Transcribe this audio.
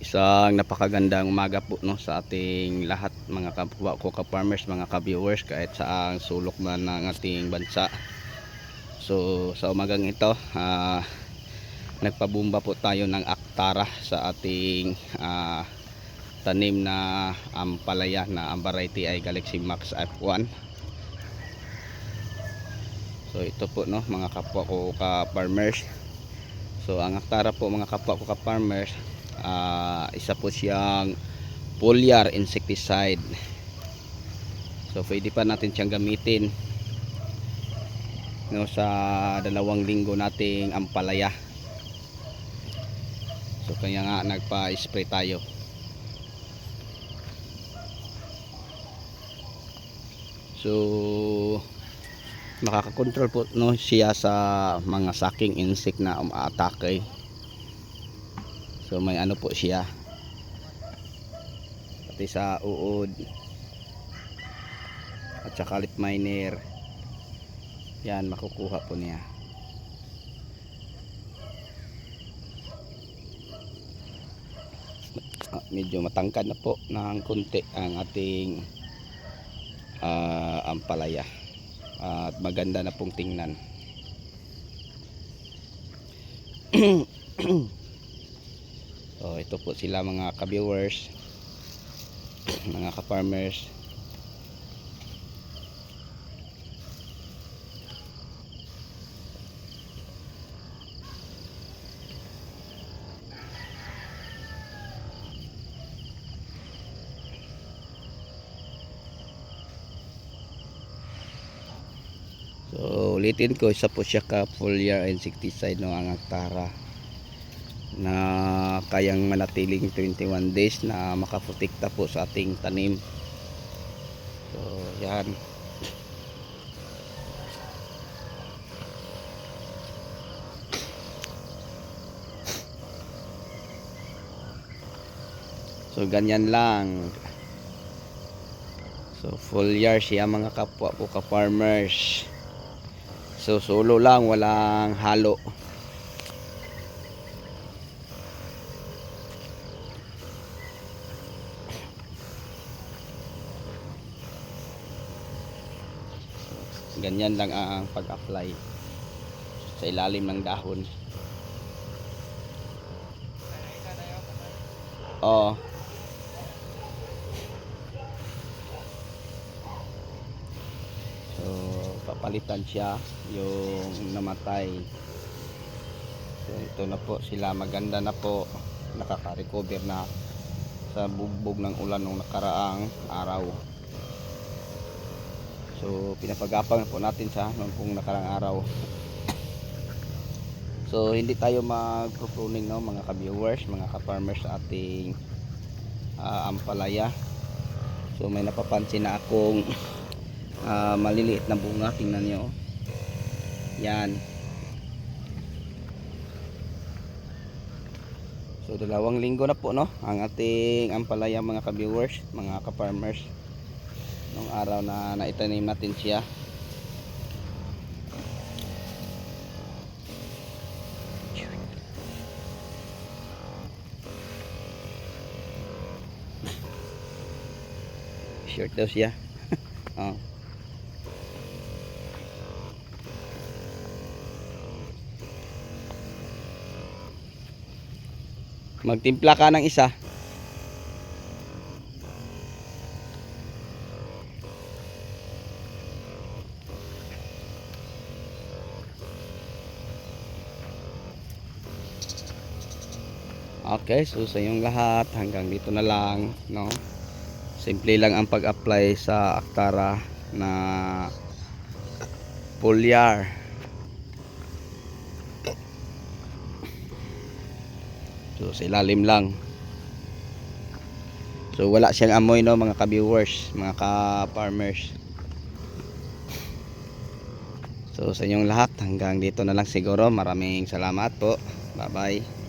Isang napakagandang umaga po no sa ating lahat mga kapwa ko ka-farmers, mga ka-viewers kahit saang sulok man ng ating bansa. So sa umagang ito, ah, nagpabumba po tayo ng aktara sa ating ah, tanim na ampalaya na ang variety ay Galaxy Max F1. So ito po no mga kapwa ko ka-farmers. So ang aktara po mga kapwa ko ka-farmers ah, isa po siyang foliar insecticide. So pwede pa natin siyang gamitin no, sa dalawang linggo nating ampalaya. So kaya nga nagpa-spray tayo. So makakakontrol po no, siya sa mga saking insect na umaatake So may ano po siya. Pati sa uod. At saka lip miner. Yan makukuha po niya. Ah, medyo matangkad na po ng konti ang ating ah, ampalaya. at maganda na pong tingnan. Ito po sila mga ka-viewers, mga ka-farmers. So ulitin ko isa po siya ka foliar insecticide no ang aktara na kayang manatiling 21 days na makaprotekta po sa ating tanim. So yan. So ganyan lang. So full year siya mga kapwa po ka farmers so solo lang walang halo ganyan lang ang pag-apply sa ilalim ng dahon. Oo. So papalitan siya yung namatay. So ito na po sila. Maganda na po. Nakaka-recover na sa bugbog ng ulan nung nakaraang araw So pinapagapang po natin sa noong kung nakarang araw. So hindi tayo mag-pruning no mga ka-viewers, mga ka-farmers sa ating ah, ampalaya. So may napapansin na akong ah, maliliit na bunga, tingnan niyo. Yan. So dalawang linggo na po no ang ating ampalaya mga ka-viewers, mga ka-farmers nung araw na naitanim natin siya. Short daw siya. Oh. magtimpla ka ng isa Okay, so sa inyong lahat, hanggang dito na lang, no? Simple lang ang pag-apply sa Aktara na foliar. So sa ilalim lang. So wala siyang amoy no mga ka-viewers, mga ka-farmers. So sa inyong lahat, hanggang dito na lang siguro. Maraming salamat po. Bye-bye.